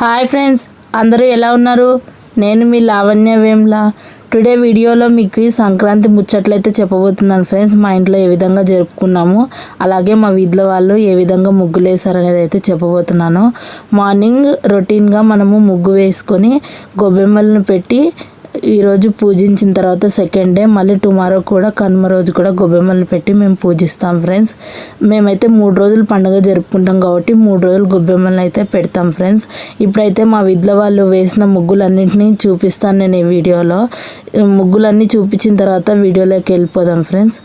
Hi friends అందరూ ఎలా ఉన్నారు? నేను మీ లావణ్య వేమ్లా. టుడే వీడియోలో మీకు ఈ సంక్రాంతి ముచ్చట్లయితే చెప్పబోతున్నాను ఫ్రెండ్స్ మా ఇంట్లో ఏ విధంగా జరుపుకున్నాము అలాగే మా వీధిలో వాళ్ళు ఏ విధంగా ముగ్గులు వేశారనేది అయితే చెప్పబోతున్నాను. మార్నింగ్ రొటీన్గా మనము ముగ్గు వేసుకొని గొబ్బెమ్మలను పెట్టి ఈరోజు పూజించిన తర్వాత సెకండ్ డే మళ్ళీ టుమారో కూడా కనుమ రోజు కూడా గొబ్బెమ్మలు పెట్టి మేము పూజిస్తాం ఫ్రెండ్స్ మేమైతే మూడు రోజులు పండుగ జరుపుకుంటాం కాబట్టి మూడు రోజులు గొబ్బెమ్మలను అయితే పెడతాం ఫ్రెండ్స్ ఇప్పుడైతే మా విద్ల వాళ్ళు వేసిన ముగ్గులన్నింటినీ చూపిస్తాను నేను ఈ వీడియోలో. ముగ్గులన్నీ చూపించిన తర్వాత వీడియోలోకి వెళ్ళిపోదాం ఫ్రెండ్స్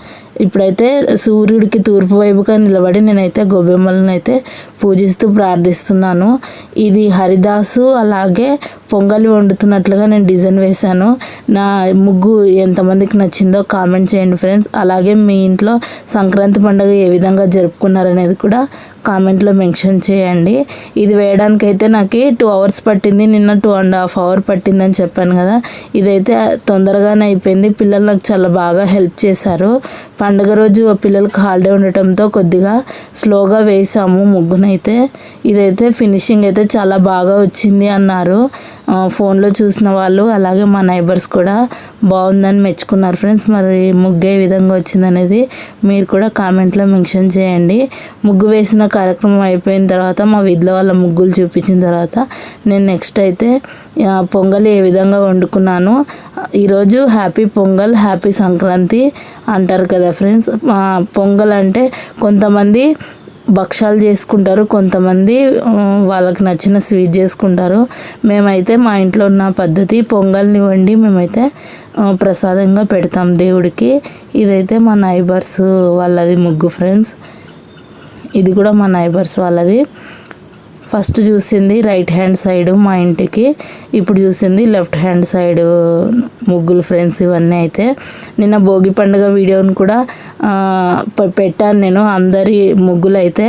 ఇప్పుడైతే సూర్యుడికి తూర్పు వైపుగా నిలబడి నేనైతే గొబ్బెమ్మలను అయితే పూజిస్తూ ప్రార్థిస్తున్నాను. ఇది హరిదాసు అలాగే పొంగలి వండుతున్నట్లుగా నేను డిజైన్ వేశాను. నా ముగ్గు ఎంతమందికి నచ్చిందో కామెంట్ చేయండి ఫ్రెండ్స్. అలాగే మీ ఇంట్లో సంక్రాంతి పండుగ ఏ విధంగా జరుపుకున్నారనేది కూడా కామెంట్లో మెన్షన్ చేయండి. ఇది వేయడానికి అయితే నాకు టూ అవర్స్ పట్టింది. నిన్న టూ అండ్ హాఫ్ అవర్ పట్టిందని చెప్పాను కదా. ఇదైతే తొందరగానే అయిపోయింది. పిల్లలు నాకు చాలా బాగా హెల్ప్ చేశారు. పండుగ రోజు పిల్లలకు హాలిడే ఉండటంతో కొద్దిగా స్లోగా వేసాము ముగ్గునైతే. ఇదైతే ఫినిషింగ్ అయితే చాలా బాగా వచ్చింది అన్నారు. ఫోన్లో చూసిన వాళ్ళు అలాగే మా నైబర్స్ కూడా బాగుందని మెచ్చుకున్నారు ఫ్రెండ్స్. మరి ముగ్గు ఏ విధంగా వచ్చిందనేది మీరు కూడా కామెంట్లో మెన్షన్ చేయండి. ముగ్గు వేసిన కార్యక్రమం అయిపోయిన తర్వాత మా వీధిలో వాళ్ళ ముగ్గులు చూపించిన తర్వాత నేను నెక్స్ట్ అయితే పొంగల్ ఏ విధంగా వండుకున్నాను. ఈరోజు హ్యాపీ పొంగల్ హ్యాపీ సంక్రాంతి అంటారు కదా ఫ్రెండ్స్. పొంగల్ అంటే కొంతమంది భక్షాలు చేసుకుంటారు. కొంతమంది వాళ్ళకి నచ్చిన స్వీట్ చేసుకుంటారు. మేమైతే మా ఇంట్లో ఉన్న పద్ధతి పొంగల్ని వండి మేమైతే ప్రసాదంగా పెడతాం దేవుడికి. ఇదైతే మా నైబర్స్ వాళ్ళది ముగ్గు ఫ్రెండ్స్. ఇది కూడా మా నైబర్స్ వాళ్ళది. ఫస్ట్ చూసింది రైట్ హ్యాండ్ సైడ్ మా ఇంటికి ఇప్పుడు చూసింది లెఫ్ట్ హ్యాండ్ సైడ్ ముగ్గులు ఫ్రెండ్స్ ఇవన్నీ అయితే. నిన్న భోగి పండుగ వీడియోని కూడా పెట్టాను నేను. అందరి ముగ్గులు అయితే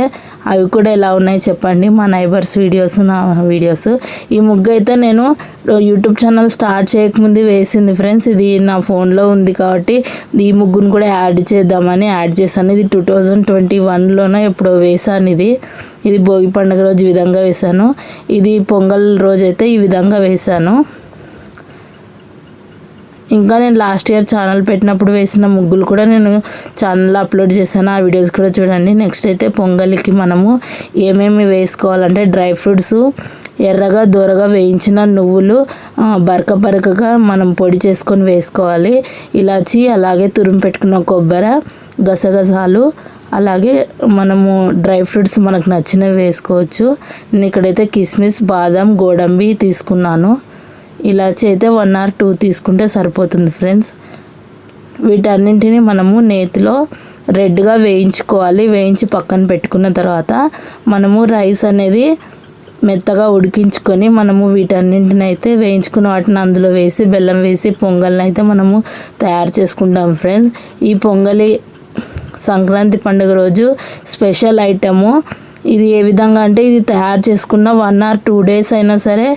అవి కూడా ఎలా ఉన్నాయి చెప్పండి. మా నైబర్స్ వీడియోస్ నా వీడియోస్. ఈ ముగ్గు అయితే నేను యూట్యూబ్ ఛానల్ స్టార్ట్ చేయకముందు వేసింది ఫ్రెండ్స్. ఇది నా ఫోన్లో ఉంది కాబట్టి ఈ ముగ్గును కూడా యాడ్ చేద్దామని యాడ్ చేశాను. ఇది టూ థౌజండ్ ట్వంటీ వన్లోనే ఎప్పుడో వేసాను ఇది. ఇది భోగి పండుగ రోజు ఈ విధంగా వేశాను. ఇది పొంగల్ రోజు అయితే ఈ విధంగా వేశాను. ఇంకా నేను లాస్ట్ ఇయర్ ఛానల్ పెట్టినప్పుడు వేసిన ముగ్గులు కూడా నేను ఛానల్లో అప్లోడ్ చేశాను. ఆ వీడియోస్ కూడా చూడండి. నెక్స్ట్ అయితే పొంగలికి మనము ఏమేమి వేసుకోవాలంటే డ్రై ఫ్రూట్స్ ఎర్రగా దూరగా వేయించిన నువ్వులు బరక బరకగా మనం పొడి చేసుకొని వేసుకోవాలి. ఇలాచి అలాగే తురుము పెట్టుకున్న కొబ్బరి గసగసాలు అలాగే మనము డ్రై ఫ్రూట్స్ మనకు నచ్చినవి వేసుకోవచ్చు. నేను ఇక్కడైతే కిస్మిస్ బాదం గోడంబి తీసుకున్నాను. ఇలాచి అయితే వన్ ఆర్ టూ తీసుకుంటే సరిపోతుంది ఫ్రెండ్స్ వీటన్నింటిని మనము నేతిలో రెడ్గా వేయించుకోవాలి. వేయించి పక్కన పెట్టుకున్న తర్వాత మనము రైస్ అనేది మెత్తగా ఉడికించుకొని మనము వీటన్నింటిని అయితే వేయించుకున్న వాటిని అందులో వేసి బెల్లం వేసి పొంగల్ని అయితే మనము తయారు చేసుకుంటాం ఫ్రెండ్స్ ఈ పొంగలి సంక్రాంతి పండుగ రోజు స్పెషల్ ఐటము ఇది ఏ విధంగా అంటే ఇది తయారు చేసుకున్న వన్ ఆర్ టూ డేస్ అయినా సరే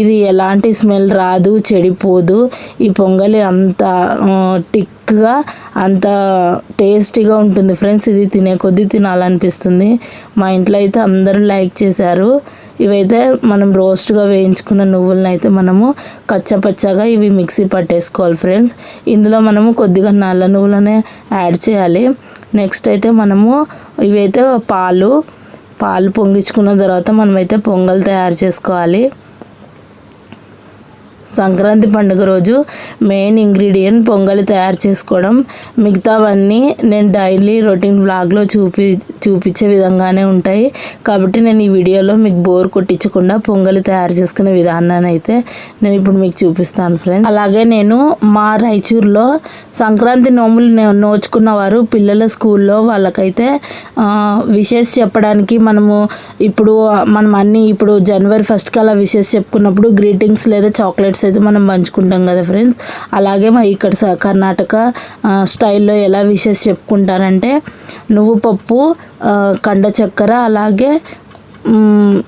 ఇది ఎలాంటి స్మెల్ రాదు చెడిపోదు. ఈ పొంగలి అంత టిక్గా అంత టేస్టీగా ఉంటుంది ఫ్రెండ్స్. ఇది తినే కొద్దీ తినాలనిపిస్తుంది. మా ఇంట్లో అయితే అందరూ లైక్ చేశారు. ఇవైతే మనం రోస్ట్గా వేయించుకున్న నువ్వులను అయితే మనము కచ్చపచ్చగా ఇవి మిక్సీ పట్టేసుకోవాలి ఫ్రెండ్స్. ఇందులో మనము కొద్దిగా నల్ల నువ్వులనే యాడ్ చేయాలి. నెక్స్ట్ అయితే మనము ఇవైతే పాలు పాలు పొంగించుకున్న తర్వాత మనమైతే పొంగల్ తయారు చేసుకోవాలి. సంక్రాంతి పండుగ రోజు మెయిన్ ఇంగ్రీడియంట్ పొంగలి తయారు చేసుకోవడం. మిగతావన్నీ నేను డైలీ రొటీన్ బ్లాగ్లో చూపి చూపించే విధంగానే ఉంటాయి. కాబట్టి నేను ఈ వీడియోలో మీకు బోర్ కొట్టించకుండా పొంగలి తయారు చేసుకునే విధానాన్ని అయితే నేను ఇప్పుడు మీకు చూపిస్తాను ఫ్రెండ్స్. అలాగే నేను మా రాయచూరులో సంక్రాంతి నోములు నోచుకున్న వారు పిల్లల స్కూల్లో వాళ్ళకైతే విషెస్ చెప్పడానికి మనము ఇప్పుడు మనం అన్ని ఇప్పుడు జనవరి ఫస్ట్కి అలా విషెస్ చెప్పుకున్నప్పుడు గ్రీటింగ్స్ లేదా చాక్లెట్స్ అయితే మనం పంచుకుంటాం కదా ఫ్రెండ్స్. అలాగే మా ఇక్కడ కర్ణాటక స్టైల్లో ఎలా విషెస్ చెప్పుకుంటారంటే నువ్వు పప్పు కండ చక్కెర అలాగే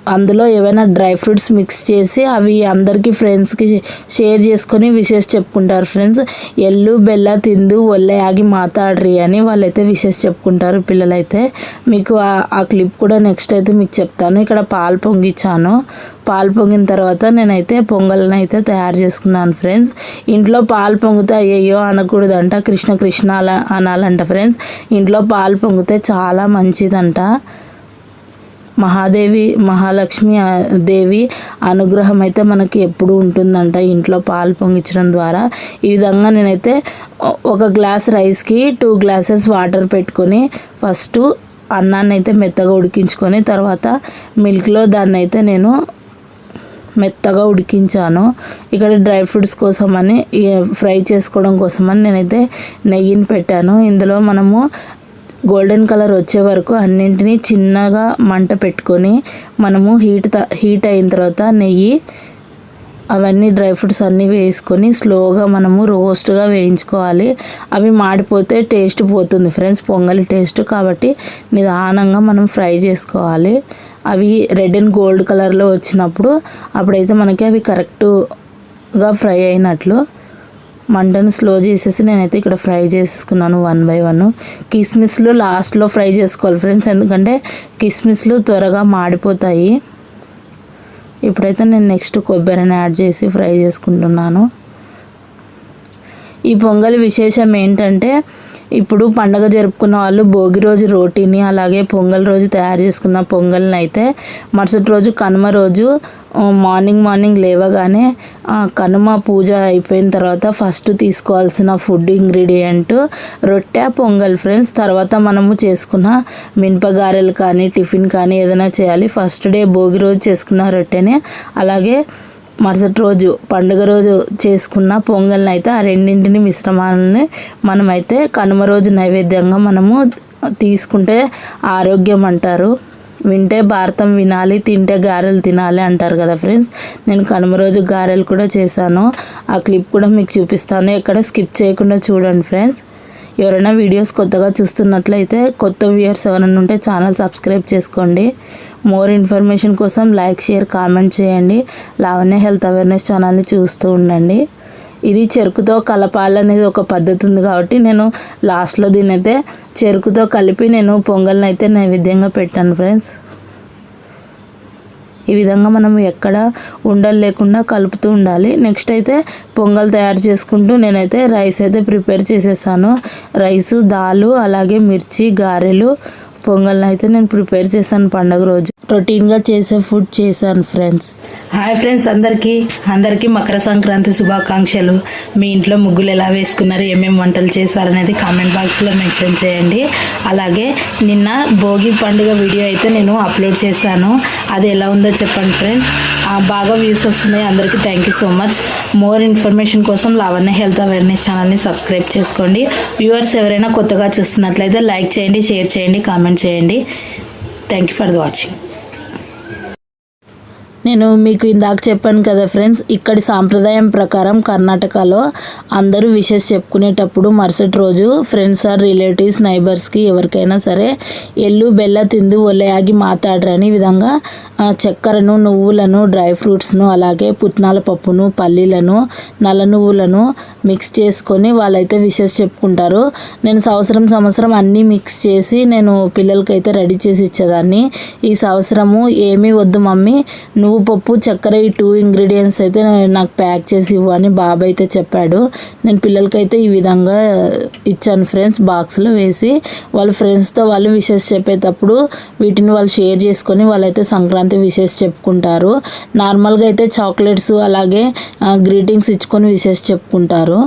అందులో ఏవైనా డ్రై ఫ్రూట్స్ మిక్స్ చేసి అవి అందరికీ ఫ్రెండ్స్కి షేర్ చేసుకొని విషెస్ చెప్పుకుంటారు ఫ్రెండ్స్. ఎల్లు బెల్ల తిందు ఒళ్ళే ఆగి మాట్లాడ్రి అని వాళ్ళైతే విషెస్ చెప్పుకుంటారు పిల్లలైతే. మీకు ఆ- ఆ క్లిప్ కూడా నెక్స్ట్ అయితే మీకు చెప్తాను. ఇక్కడ పాలు పొంగిచ్చాను. పాలు పొంగిన తర్వాత నేనైతే పొంగల్ని అయితే తయారు చేసుకున్నాను ఫ్రెండ్స్. ఇంట్లో పాలు పొంగితే అయ్యయ్యో అనకూడదంట కృష్ణ కృష్ణ అలా అనాలంట ఫ్రెండ్స్. ఇంట్లో పాలు పొంగితే చాలా మంచిదంట. మహాదేవి మహాలక్ష్మి దేవి అనుగ్రహం అయితే మనకి ఎప్పుడు ఉంటుందంట ఇంట్లో పాలు పొంగించడం ద్వారా. ఈ విధంగా నేనైతే ఒక గ్లాస్ రైస్కి టూ గ్లాసెస్ వాటర్ పెట్టుకొని ఫస్ట్ అన్నాన్ని అయితే మెత్తగా ఉడికించుకొని తర్వాత మిల్క్లో దాన్ని అయితే నేను మెత్తగా ఉడికించాను. ఇక్కడ డ్రై ఫ్రూట్స్ కోసమని అని ఫ్రై చేసుకోవడం కోసమని నేనైతే నెయ్యిని పెట్టాను. ఇందులో మనము గోల్డెన్ కలర్ వచ్చే వరకు అన్నింటినీ చిన్నగా మంట పెట్టుకొని మనము హీట్ త- హీట్ అయిన తర్వాత నెయ్యి అవన్నీ డ్రై ఫ్రూట్స్ అన్నీ వేసుకొని స్లోగా మనము రోస్ట్గా వేయించుకోవాలి. అవి మాడిపోతే టేస్ట్ పోతుంది ఫ్రెండ్స్ పొంగలి టేస్ట్ కాబట్టి నిదానంగా మనం ఫ్రై చేసుకోవాలి. అవి రెడ్ అండ్ గోల్డ్ కలర్లో వచ్చినప్పుడు అప్పుడైతే మనకి అవి కరెక్ట్గా ఫ్రై అయినట్లు మంటను స్లో చేసేసి నేనైతే ఇక్కడ ఫ్రై చేసేసుకున్నాను వన్ బై వన్. కిస్మిస్లు లాస్ట్లో ఫ్రై చేసుకోవాలి ఫ్రెండ్స్ ఎందుకంటే కిస్మిస్లు త్వరగా మాడిపోతాయి. ఇప్పుడైతే నేను నెక్స్ట్ కొబ్బరిని యాడ్ చేసి ఫ్రై చేసుకుంటున్నాను. ఈ పొంగల్ విశేషం ఏంటంటే ఇప్పుడు పండగ జరుపుకున్న వాళ్ళు భోగి రోజు రోటీని అలాగే పొంగల్ రోజు తయారు చేసుకున్న పొంగల్ని అయితే మరుసటి రోజు కనుమ రోజు మార్నింగ్ మార్నింగ్ లేవగానే కనుమ పూజ అయిపోయిన తర్వాత ఫస్ట్ తీసుకోవాల్సిన ఫుడ్ ఇంగ్రీడియంట్ రొట్టె పొంగల్ ఫ్రెండ్స్. తర్వాత మనము చేసుకున్న మినపగారెలు కానీ టిఫిన్ కానీ ఏదైనా చేయాలి. ఫస్ట్ డే భోగి రోజు చేసుకున్న రొట్టెని. అలాగే మరుసటి రోజు పండుగ రోజు చేసుకున్న పొంగల్ని అయితే ఆ రెండింటిని మిశ్రమాలని మనమైతే కనుమ రోజు నైవేద్యంగా మనము తీసుకుంటే ఆరోగ్యం అంటారు. వింటే భారతం వినాలి తింటే గారెలు తినాలి అంటారు కదా ఫ్రెండ్స్. నేను కనుమ రోజు గారెలు కూడా చేశాను. ఆ క్లిప్ కూడా మీకు చూపిస్తాను. ఎక్కడ స్కిప్ చేయకుండా చూడండి ఫ్రెండ్స్. ఎవరైనా వీడియోస్ కొత్తగా చూస్తున్నట్లయితే కొత్త వ్యూయర్స్ ఎవరైనా ఉంటే ఛానల్ సబ్స్క్రైబ్ చేసుకోండి. మోర్ ఇన్ఫర్మేషన్ కోసం లైక్ షేర్ కామెంట్ చేయండి. లావణ్య హెల్త్ అవేర్నెస్ ఛానల్ని చూస్తూ ఉండండి. ఇది చెరుకుతో కలపాలనేది ఒక పద్ధతి ఉంది కాబట్టి నేను లాస్ట్లో దీన్ని అయితే చెరుకుతో కలిపి నేను పొంగల్ని అయితే నైవేద్యంగా పెట్టాను ఫ్రెండ్స్ ఈ విధంగా మనం ఎక్కడ ఉండలు లేకుండా కలుపుతూ ఉండాలి. నెక్స్ట్ అయితే పొంగల్ తయారు చేసుకుంటూ నేనైతే రైస్ అయితే ప్రిపేర్ చేసేసాను. రైసు దాలు అలాగే మిర్చి గారెలు పొంగల్ని అయితే నేను ప్రిపేర్ చేశాను పండగ రోజు. రొటీన్గా చేసే ఫుడ్ చేశాను ఫ్రెండ్స్. హాయ్ ఫ్రెండ్స్ అందరికీ. అందరికీ మకర సంక్రాంతి శుభాకాంక్షలు. మీ ఇంట్లో ముగ్గులు ఎలా వేసుకున్నారు ఏమేమి వంటలు చేశారనేది కామెంట్ బాక్స్లో మెన్షన్ చేయండి. అలాగే నిన్న భోగి పండుగ వీడియో అయితే నేను అప్లోడ్ చేశాను. అది ఎలా ఉందో చెప్పండి ఫ్రెండ్స్. బాగా వ్యూస్ వస్తున్నాయి. అందరికీ thank you so much more information కోసం లావణ్య హెల్త్ అవేర్నెస్ ఛానల్ని సబ్స్క్రైబ్ చేసుకోండి. వ్యూవర్స్ ఎవరైనా కొత్తగా చూస్తున్నట్లయితే లైక్ చేయండి షేర్ చేయండి కామెంట్ చేయండి. Thank you for the watching నేను మీకు ఇందాక చెప్పాను కదా ఫ్రెండ్స్ ఇక్కడి సాంప్రదాయం ప్రకారం కర్ణాటకలో అందరూ విషెస్ చెప్పుకునేటప్పుడు మరుసటి రోజు ఫ్రెండ్స్ ఆర్ రిలేటివ్స్ నైబర్స్కి ఎవరికైనా సరే ఎల్లు బెల్ల తిందు ఒలయాగి మాట్లాడరని విధంగా చక్కెరను నువ్వులను డ్రై ఫ్రూట్స్ను అలాగే పుట్నాల పప్పును పల్లీలను నల్ల నువ్వులను మిక్స్ చేసుకొని వాళ్ళైతే విషెస్ చెప్పుకుంటారు. నేను సంవత్సరం సంవత్సరం అన్నీ మిక్స్ చేసి నేను పిల్లలకైతే రెడీ చేసి ఇచ్చేదాన్ని. ఈ సంవత్సరము ఏమీ వద్దు మమ్మీ. నువ్వు పప్పు చక్కెర ఈ టూ ఇంగ్రీడియంట్స్ అయితే నాకు ప్యాక్ చేసి ఇవ్వు అని బాబు అయితే చెప్పాడు. నేను పిల్లలకైతే ఈ విధంగా ఇచ్చాను ఫ్రెండ్స్ బాక్స్లో వేసి. వాళ్ళ ఫ్రెండ్స్తో వాళ్ళు విషెస్ చెప్పేటప్పుడు వీటిని వాళ్ళు షేర్ చేసుకొని వాళ్ళైతే సంక్రాంతి విషెస్ చెప్పుకుంటారు. నార్మల్గా అయితే చాక్లెట్స్ అలాగే గ్రీటింగ్స్ ఇచ్చుకొని విషెస్ చెప్పుకుంటారు.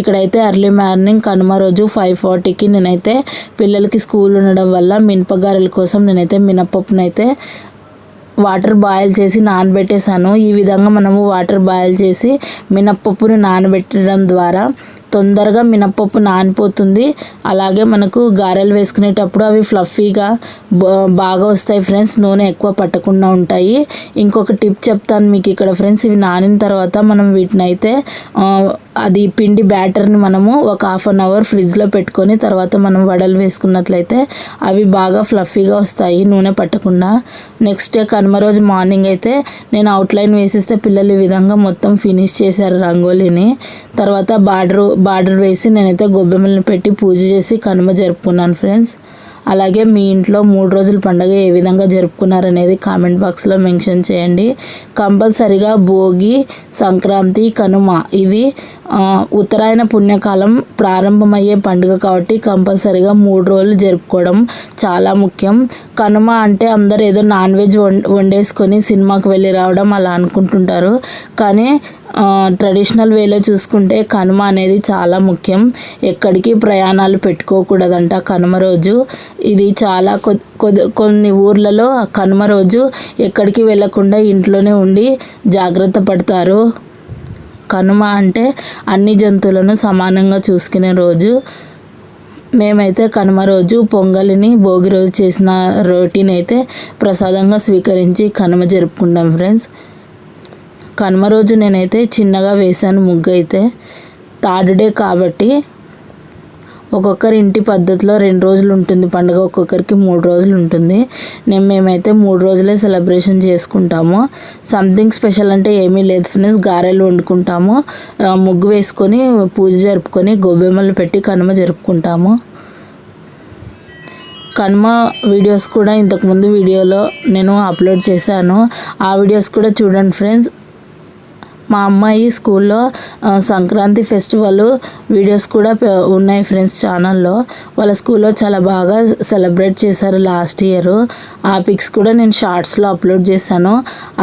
ఇక్కడైతే ఎర్లీ మార్నింగ్ కనుమ రోజు ఫైవ్ ఫార్టీకి నేనైతే పిల్లలకి స్కూల్ ఉండడం వల్ల మినపగారెల కోసం నేనైతే మినపప్పునైతే వాటర్ బాయిల్ చేసి నానబెట్టేశాను. ఈ విధంగా మనము వాటర్ బాయిల్ చేసి మినప్పప్పును నానబెట్టడం ద్వారా తొందరగా మినప్పప్పు నానిపోతుంది. అలాగే మనకు గారెలు వేసుకునేటప్పుడు అవి ఫ్లఫీగా బాగా వస్తాయి ఫ్రెండ్స్. నూనె ఎక్కువ పట్టకుండా ఉంటాయి. ఇంకొక టిప్ చెప్తాను మీకు ఇక్కడ ఫ్రెండ్స్. ఇవి నానిన తర్వాత మనం వీటిని అయితే అది పిండి బ్యాటర్ని మనము ఒక హాఫ్ అన్ అవర్ ఫ్రిడ్జ్లో పెట్టుకొని తర్వాత మనం వడలు వేసుకున్నట్లయితే అవి బాగా ఫ్లఫీగా వస్తాయి నూనె పట్టకుండా. నెక్స్ట్ కనుమ రోజు మార్నింగ్ అయితే నేను అవుట్లైన్ వేసిస్తే పిల్లలు ఈ విధంగా మొత్తం ఫినిష్ చేశారు రంగోలీని. తర్వాత బార్డర్ బార్డర్ వేసి నేనైతే గొబ్బెమ్మలను పెట్టి పూజ చేసి కనుమ జరుపుకున్నాను ఫ్రెండ్స్ అలాగే మీ ఇంట్లో మూడు రోజుల పండుగ ఏ విధంగా జరుపుకున్నారనేది కామెంట్ బాక్స్లో మెన్షన్ చేయండి. కంపల్సరిగా భోగి సంక్రాంతి కనుమ. ఇది ఉత్తరాయణ పుణ్యకాలం ప్రారంభమయ్యే పండుగ కాబట్టి కంపల్సరిగా మూడు రోజులు జరుపుకోవడం చాలా ముఖ్యం. కనుమ అంటే అందరు ఏదో నాన్ వెజ్ వం వండేసుకొని సినిమాకి వెళ్ళి రావడం అలా అనుకుంటుంటారు. కానీ ట్రెడిషనల్ వేలో చూసుకుంటే కనుమ అనేది చాలా ముఖ్యం. ఎక్కడికి ప్రయాణాలు పెట్టుకోకూడదంట కనుమ రోజు. ఇది చాలా కొద్ది- కొన్ని ఊర్లలో కనుమ రోజు ఎక్కడికి వెళ్ళకుండా ఇంట్లోనే ఉండి జాగ్రత్త పడతారు. కనుమ అంటే అన్ని జంతువులను సమానంగా చూసుకునే రోజు. మేమైతే కనుమ రోజు పొంగలిని భోగి రోజు చేసిన రోటీని అయితే ప్రసాదంగా స్వీకరించి కనుమ జరుపుకుంటాం ఫ్రెండ్స్. కనుమ రోజు నేనైతే చిన్నగా వేశాను ముగ్గు అయితే థర్డ్ డే కాబట్టి ఒక్కొక్కరి ఇంటి పద్ధతిలో రెండు రోజులు ఉంటుంది. పండుగ ఒక్కొక్కరికి మూడు రోజులు ఉంటుంది. నేను మేమైతే మూడు రోజులే సెలబ్రేషన్ చేసుకుంటాము. సంథింగ్ స్పెషల్ అంటే ఏమీ లేదు ఫ్రెండ్స్. గారెలు వండుకుంటాము. ముగ్గు వేసుకొని పూజ జరుపుకొని గొబ్బెమ్మలు పెట్టి కనుమ జరుపుకుంటాము. కనుమ వీడియోస్ కూడా ఇంతకుముందు వీడియోలో నేను అప్లోడ్ చేశాను. ఆ వీడియోస్ కూడా చూడండి ఫ్రెండ్స్. మా అమ్మాయి స్కూల్లో సంక్రాంతి ఫెస్టివల్ వీడియోస్ కూడా ఉన్నాయి ఫ్రెండ్స్ ఛానల్లో. వాళ్ళ స్కూల్లో చాలా బాగా సెలబ్రేట్ చేశారు లాస్ట్ ఇయర్. ఆ పిక్స్ కూడా నేను షార్ట్స్లో అప్లోడ్ చేశాను.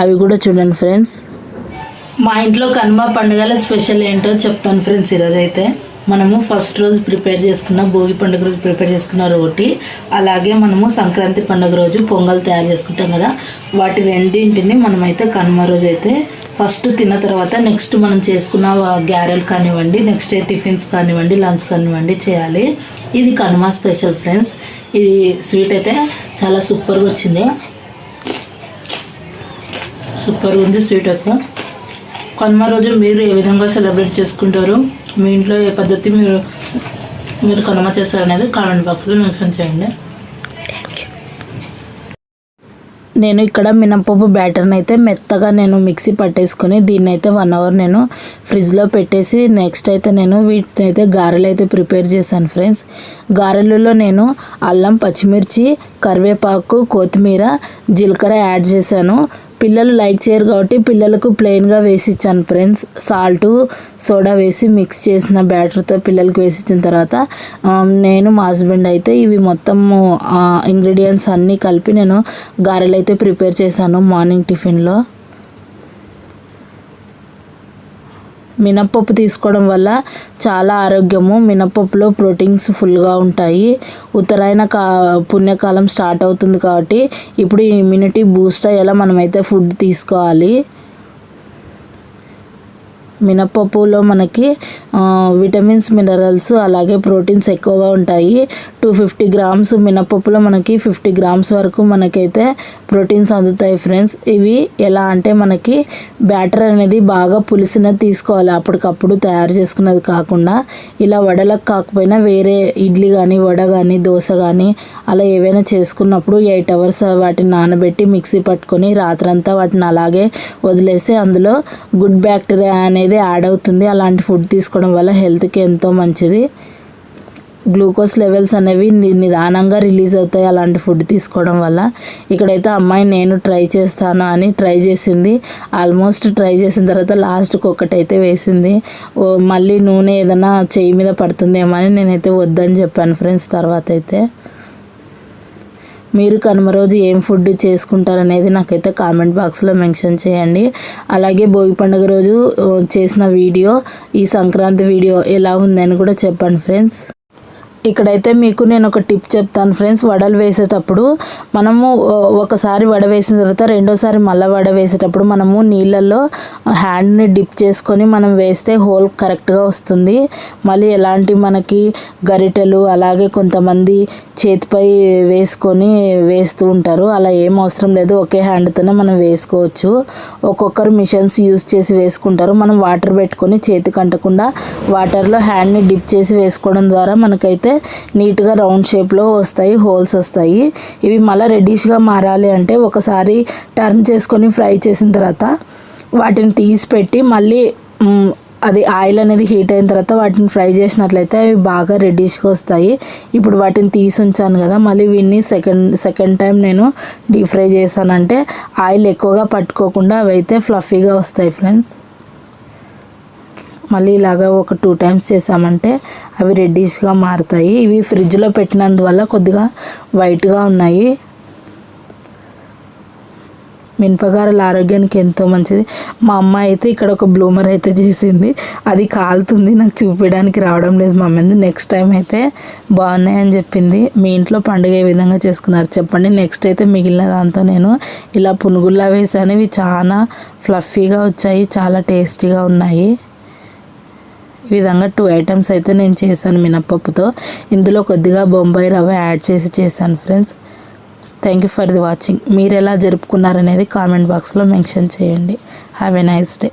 అవి కూడా చూడండి ఫ్రెండ్స్. మా ఇంట్లో కనుమ పండుగల స్పెషల్ ఏంటో చెప్తాను ఫ్రెండ్స్ ఈరోజు అయితే. మనము ఫస్ట్ రోజు ప్రిపేర్ చేసుకున్న భోగి పండుగ రోజు ప్రిపేర్ చేసుకున్న రోటి అలాగే మనము సంక్రాంతి పండుగ రోజు పొంగల్ తయారు చేసుకుంటాం కదా. వాటి రెండింటిని మనమైతే కనుమ రోజు అయితే ఫస్ట్ తిన్న తర్వాత నెక్స్ట్ మనం చేసుకున్న గ్యారెలు కానివ్వండి నెక్స్ట్ టిఫిన్స్ కానివ్వండి లంచ్ కానివ్వండి చేయాలి. ఇది కనుమ స్పెషల్ ఫ్రెండ్స్. ఇది స్వీట్ అయితే చాలా సూపర్గా వచ్చింది. సూపర్గా ఉంది స్వీట్ అయితే. కనుమ రోజు మీరు ఏ విధంగా సెలబ్రేట్ చేసుకుంటారు? మీ ఇంట్లో ఏ పద్ధతి మీరు మీరు కనుమ చేస్తారు అనేది కామెంట్ బాక్స్లో మెన్షన్ చేయండి. నేను ఇక్కడ మినపప్పు బ్యాటర్ని అయితే మెత్తగా నేను మిక్సీ పట్టేసుకొని దీన్ని అయితే వన్ అవర్ నేను ఫ్రిడ్జ్లో పెట్టేసి నెక్స్ట్ అయితే నేను వీటిని అయితే గారెలు అయితే ప్రిపేర్ చేశాను ఫ్రెండ్స్. గారెలలో నేను అల్లం పచ్చిమిర్చి కరివేపాకు కొత్తిమీర జీలకర్ర యాడ్ చేశాను. పిల్లలు లైక్ చేయరు కాబట్టి పిల్లలకు ప్లెయిన్గా వేసి ఇచ్చాను ఫ్రెండ్స్. సాల్ట్ సోడా వేసి మిక్స్ చేసిన బ్యాటర్తో పిల్లలకు వేసి ఇచ్చిన తర్వాత నేను మా హస్బెండ్ అయితే ఇవి మొత్తం ఇంగ్రీడియంట్స్ అన్నీ కలిపి నేను గారెలు అయితే ప్రిపేర్ చేశాను మార్నింగ్ టిఫిన్లో. మినప్పప్పు తీసుకోవడం వల్ల చాలా ఆరోగ్యము. మినప్పప్పులో ప్రోటీన్స్ ఫుల్గా ఉంటాయి. ఉత్తరాయణ కా పుణ్యకాలం స్టార్ట్ అవుతుంది కాబట్టి ఇప్పుడు ఇమ్యూనిటీ బూస్ట్ అయ్యేలా మనమైతే ఫుడ్ తీసుకోవాలి మినప్పప్పులో మనకి విటమిన్స్ మినరల్స్ అలాగే ప్రోటీన్స్ ఎక్కువగా ఉంటాయి. టూ ఫిఫ్టీ గ్రామ్స్ మినప్పప్పులో మనకి ఫిఫ్టీ గ్రామ్స్ వరకు మనకైతే ప్రోటీన్స్ అందుతాయి ఫ్రెండ్స్. ఇవి ఎలా అంటే మనకి బ్యాటర్ అనేది బాగా పులిసినది తీసుకోవాలి. అప్పటికప్పుడు తయారు చేసుకున్నది కాకుండా ఇలా వడలకు కాకపోయినా వేరే ఇడ్లీ కానీ వడ కానీ దోశ కానీ అలా ఏవైనా చేసుకున్నప్పుడు ఎయిట్ అవర్స్ వాటిని నానబెట్టి మిక్సీ పట్టుకొని రాత్రంతా వాటిని అలాగే వదిలేస్తే అందులో గుడ్ బ్యాక్టీరియా అనేది యాడ్ అవుతుంది. అలాంటి ఫుడ్ తీసుకోవడం వల్ల హెల్త్కి ఎంతో మంచిది. గ్లూకోజ్ లెవెల్స్ అనేవి నిదానంగా రిలీజ్ అవుతాయి అలాంటి ఫుడ్ తీసుకోవడం వల్ల. ఇక్కడైతే అమ్మాయి నేను ట్రై చేస్తాను అని ట్రై చేసింది. ఆల్మోస్ట్ ట్రై చేసిన తర్వాత లాస్ట్కి ఒకటైతే వేసింది. ఓ మళ్ళీ నూనె ఏదైనా చేయి మీద పడుతుందేమో అని నేనైతే వద్దని చెప్పాను ఫ్రెండ్స్ తర్వాత అయితే మీరు కనుమ రోజు ఏం ఫుడ్ చేసుకుంటారనేది నాకైతే కామెంట్ బాక్స్లో మెన్షన్ చేయండి. అలాగే భోగి పండుగ రోజు చేసిన వీడియో ఈ సంక్రాంతి వీడియో ఎలా ఉందని కూడా చెప్పండి ఫ్రెండ్స్. ఇక్కడైతే మీకు నేను ఒక టిప్ చెప్తాను ఫ్రెండ్స్. వడలు వేసేటప్పుడు మనము ఒకసారి వడ వేసిన తర్వాత రెండోసారి మళ్ళీ వడ వేసేటప్పుడు మనము నీళ్ళల్లో హ్యాండ్ని డిప్ చేసుకొని మనం వేస్తే హోల్ కరెక్ట్గా వస్తుంది. మళ్ళీ ఎలాంటి మనకి గరిటెలు అలాగే కొంతమంది చేతిపై వేసుకొని వేస్తూ ఉంటారు. అలా ఏం అవసరం లేదు. ఒకే హ్యాండ్తోనే మనం వేసుకోవచ్చు. ఒక్కొక్కరు మిషన్స్ యూస్ చేసి వేసుకుంటారు. మనం వాటర్ పెట్టుకొని చేతికి అంటకుండా వాటర్లో హ్యాండ్ని డిప్ చేసి వేసుకోవడం ద్వారా మనకైతే నీట్గా రౌండ్ షేప్లో వస్తాయి హోల్స్ వస్తాయి. ఇవి మళ్ళీ రెడ్డిష్గా మారాలి అంటే ఒకసారి టర్న్ చేసుకొని ఫ్రై చేసిన తర్వాత వాటిని తీసి పెట్టి మళ్ళీ అది ఆయిల్ అనేది హీట్ అయిన తర్వాత వాటిని ఫ్రై చేసినట్లయితే అవి బాగా రెడ్డిష్గా వస్తాయి. ఇప్పుడు వాటిని తీసి ఉంచాను కదా మళ్ళీ వీటిని సెకండ్ సెకండ్ టైం నేను డీప్ ఫ్రై చేశానంటే ఆయిల్ ఎక్కువగా పట్టుకోకుండా అవి అయితే ఫ్లఫీగా వస్తాయి ఫ్రెండ్స్ మళ్ళీ ఇలాగా ఒక టూ టైమ్స్ చేసామంటే అవి రెడ్డిష్గా మారుతాయి. ఇవి ఫ్రిడ్జ్లో పెట్టినందువల్ల కొద్దిగా వైట్గా ఉన్నాయి. మినపగారలు ఆరోగ్యానికి ఎంతో మంచిది. మా అమ్మ అయితే ఇక్కడ ఒక బ్లూమర్ అయితే చేసింది. అది కాలుతుంది నాకు చూపించడానికి రావడం లేదు మా అమ్మంది నెక్స్ట్ టైం అయితే బాగున్నాయని చెప్పింది. మీ ఇంట్లో పండుగ ఏ విధంగా చేసుకున్నారు చెప్పండి. నెక్స్ట్ అయితే మిగిలిన దాంతో నేను ఇలా పునుగుల్లా వేసాను. ఇవి చాలా ఫ్లఫీగా వచ్చాయి చాలా టేస్టీగా ఉన్నాయి. ఈ విధంగా టూ ఐటమ్స్ అయితే నేను చేశాను మినప్పప్పుతో. ఇందులో కొద్దిగా బొంబాయి రవ్వ యాడ్ చేసి చేశాను friends thank you for the watching మీరు ఎలా జరుపుకున్నారనేది కామెంట్ బాక్స్లో మెన్షన్ చేయండి. Have a nice day